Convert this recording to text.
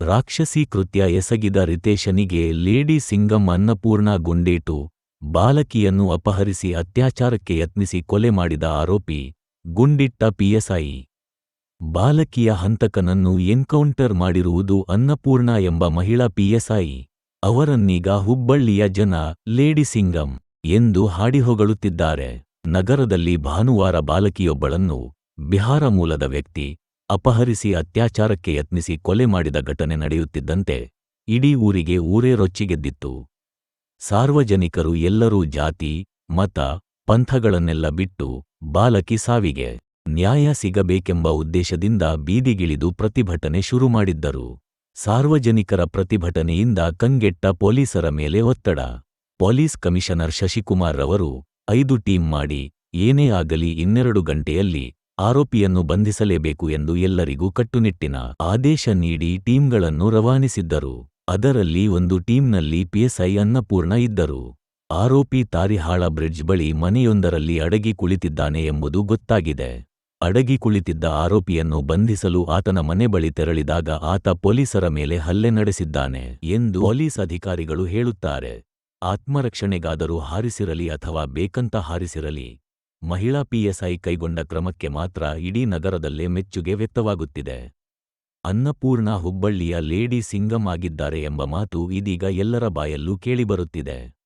ರಾಕ್ಷಸೀ ಕೃತ್ಯ ಎಸಗಿದ ರಿತೇಶನಿಗೆ ಲೇಡಿ ಸಿಂಗಂ ಅನ್ನಪೂರ್ಣ ಗುಂಡೇಟು ಬಾಲಕಿಯನ್ನು ಅಪಹರಿಸಿ ಅತ್ಯಾಚಾರಕ್ಕೆ ಯತ್ನಿಸಿ ಕೊಲೆ ಮಾಡಿದ ಆರೋಪಿ ಗುಂಡಿಟ್ಟ ಪಿಎಸ್ಐ. ಬಾಲಕಿಯ ಹಂತಕನನ್ನು ಎನ್ಕೌಂಟರ್ ಮಾಡಿರುವುದು ಅನ್ನಪೂರ್ಣ ಎಂಬ ಮಹಿಳಾ ಪಿಎಸ್ಐ. ಅವರನ್ನೀಗ ಹುಬ್ಬಳ್ಳಿಯ ಜನ ಲೇಡಿ ಸಿಂಗಂ ಎಂದು ಹಾಡಿಹೊಗಳುತ್ತಿದ್ದಾರೆ. ನಗರದಲ್ಲಿ ಭಾನುವಾರ ಬಾಲಕಿಯೊಬ್ಬಳನ್ನು ಬಿಹಾರ ಮೂಲದ ವ್ಯಕ್ತಿ ಅಪಹರಿಸಿ ಅತ್ಯಾಚಾರಕ್ಕೆ ಯತ್ನಿಸಿ ಕೊಲೆ ಮಾಡಿದ ಘಟನೆ ನಡೆಯುತ್ತಿದ್ದಂತೆ ಇಡೀ ಊರಿಗೆ ಊರೇ ರೊಚ್ಚಿಗೆದ್ದಿತ್ತು ಸಾರ್ವಜನಿಕರು ಎಲ್ಲರೂ ಜಾತಿ, ಮತ, ಪಂಥಗಳನ್ನೆಲ್ಲ ಬಿಟ್ಟು ಬಾಲಕಿ ಸಾವಿಗೆ ನ್ಯಾಯ ಸಿಗಬೇಕೆಂಬ ಉದ್ದೇಶದಿಂದ ಬೀದಿಗಿಳಿದು ಪ್ರತಿಭಟನೆ ಶುರು ಮಾಡಿದ್ದರು. ಸಾರ್ವಜನಿಕರ ಪ್ರತಿಭಟನೆಯಿಂದ ಕಂಗೆಟ್ಟ ಪೊಲೀಸರ ಮೇಲೆ ಒತ್ತಡ. ಪೊಲೀಸ್ ಕಮಿಷನರ್ ಶಶಿಕುಮಾರ್ ರವರು, ಐದು ಟೀಮ್ ಮಾಡಿ, ಏನೇ ಆಗಲಿ ಇನ್ನೆರಡು ಗಂಟೆಯಲ್ಲಿ ಆರೋಪಿಯನ್ನು ಬಂಧಿಸಲೇಬೇಕು ಎಂದು ಎಲ್ಲರಿಗೂ ಕಟ್ಟುನಿಟ್ಟಿನ ಆದೇಶ ನೀಡಿ ಟೀಮ್ಗಳನ್ನು ರವಾನಿಸಿದ್ದರು. ಅದರಲ್ಲಿ ಒಂದು ಟೀಮ್ನಲ್ಲಿ ಪಿಎಸ್ಐ ಅನ್ನಪೂರ್ಣ ಇದ್ದರು. ಆರೋಪಿ ತಾರಿಹಾಳ ಬ್ರಿಡ್ಜ್ ಬಳಿ ಮನೆಯೊಂದರಲ್ಲಿ ಅಡಗಿ ಕುಳಿತಿದ್ದಾನೆ ಎಂಬುದು ಗೊತ್ತಾಗಿದೆ. ಅಡಗಿ ಕುಳಿತಿದ್ದ ಆರೋಪಿಯನ್ನು ಬಂಧಿಸಲು ಆತನ ಮನೆ ಬಳಿ ತೆರಳಿದಾಗ ಆತ ಪೊಲೀಸರ ಮೇಲೆ ಹಲ್ಲೆ ನಡೆಸಿದ್ದಾನೆ ಎಂದು ಪೊಲೀಸ್ ಅಧಿಕಾರಿಗಳು ಹೇಳುತ್ತಾರೆ. ಆತ್ಮರಕ್ಷಣೆಗಾದರೂ ಹಾರಿಸಿರಲಿ ಅಥವಾ ಬೇಕಂತ ಹಾರಿಸಿರಲಿ. ಮಹಿಳಾ ಪಿಎಸ್ಐ ಕೈಗೊಂಡ ಕ್ರಮಕ್ಕೆ ಮಾತ್ರ ಇಡೀ ನಗರದಲ್ಲೇ ಮೆಚ್ಚುಗೆ ವ್ಯಕ್ತವಾಗುತ್ತಿದೆ. ಅನ್ನಪೂರ್ಣ ಹುಬ್ಬಳ್ಳಿಯ ಲೇಡಿ ಸಿಂಗಂ ಆಗಿದ್ದಾರೆ ಎಂಬ ಮಾತು ಇದೀಗ ಎಲ್ಲರ ಬಾಯಲ್ಲೂ ಕೇಳಿಬರುತ್ತಿದೆ.